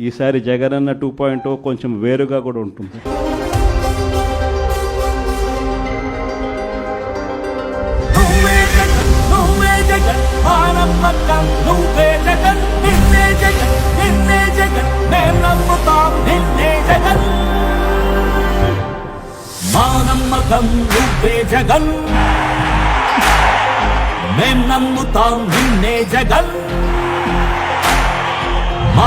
ఈసారి Jagananna two point కొంచెం వేరుగా కూడా ఉంటుంది. మానమ్మకం నువ్వే జగన్ మేం నమ్ముతాం నిన్నే జగన్. మా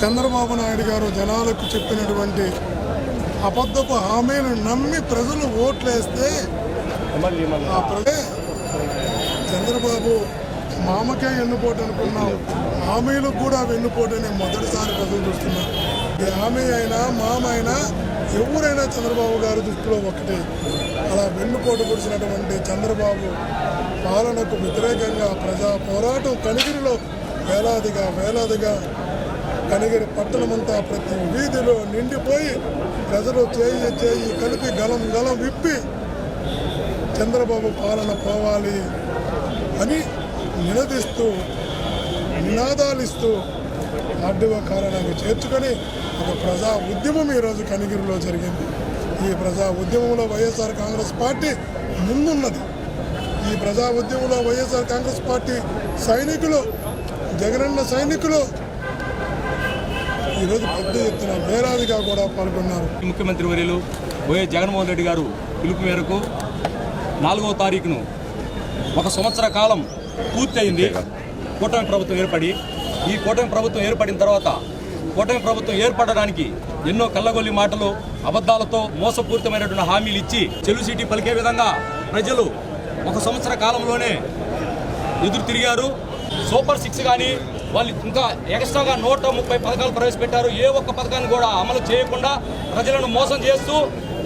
చంద్రబాబు నాయుడు గారు జనాలకు చెప్పినటువంటి అబద్ధపు హామీని నమ్మి ప్రజలు ఓట్లేస్తే ఆ ప్రజే చంద్రబాబు మామకే ఎన్నుపోటు అనుకున్నాం. హామీలకు కూడా వెన్నుపోటని మొదటిసారి ప్రజలు చూస్తున్నారు. ఈ హామీ అయినా మామ అయినా ఎవరైనా చంద్రబాబు గారి దృష్టిలో ఒకటి. అలా వెన్నుపోటు కురిసినటువంటి చంద్రబాబు పాలనకు వ్యతిరేకంగా ప్రజా పోరాటం కనిగిరిలో వేలాదిగా వేలాదిగా కనిగిరి పట్టణమంతా ప్రతి వీధిలో నిండిపోయి ప్రజలు చేయి చేయి కలిపి గలం గలం విప్పి చంద్రబాబు పాలన పోవాలి అని నినదిస్తూ నినాదాలిస్తూ ఆర్డీఓ కారణాన్ని చేర్చుకొని ఒక ప్రజా ఉద్యమం ఈరోజు కనిగిరిలో జరిగింది. ఈ ప్రజా ఉద్యమంలో వైఎస్ఆర్ కాంగ్రెస్ పార్టీ ముందున్నది. ఈ ప్రజా ఉద్యమంలో వైఎస్ఆర్ కాంగ్రెస్ పార్టీ సైనికులు జగనన్న సైనికులు ఈరోజు పెద్ద ఎత్తున వేలాదిగా కూడా పాల్గొన్నారు. ముఖ్యమంత్రి వర్యులు వైఎస్ జగన్మోహన్ రెడ్డి గారు పిలుపు మేరకు నాలుగవ తారీఖును ఒక సంవత్సర కాలం పూర్తయింది. కూటమి ప్రభుత్వం ఏర్పడి ఈ కూటమి ప్రభుత్వం ఏర్పడిన తర్వాత కూటమి ప్రభుత్వం ఏర్పడడానికి ఎన్నో కళ్ళగొల్లి మాటలు అబద్ధాలతో మోసపూరితమైనటువంటి హామీలు ఇచ్చి చెలు సీటీ పలికే విధంగా ప్రజలు ఒక సంవత్సర కాలంలోనే ఎదురు తిరిగారు. సూపర్ సిక్స్ కానీ వాళ్ళు ఇంకా ఎక్స్ట్రాగా నూట ముప్పై పథకాలు ప్రవేశపెట్టారు. ఏ ఒక్క పథకాన్ని కూడా అమలు చేయకుండా ప్రజలను మోసం చేస్తూ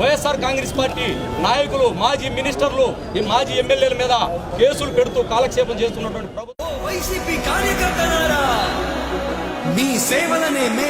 వైఎస్ఆర్ కాంగ్రెస్ పార్టీ నాయకులు మాజీ మినిస్టర్లు ఈ మాజీ ఎమ్మెల్యేల మీద కేసులు పెడుతూ కాలక్షేపం చేస్తున్నటువంటి ప్రభుత్వం. వైసీపీ కార్యకర్తలారా మీ సేవలనే మే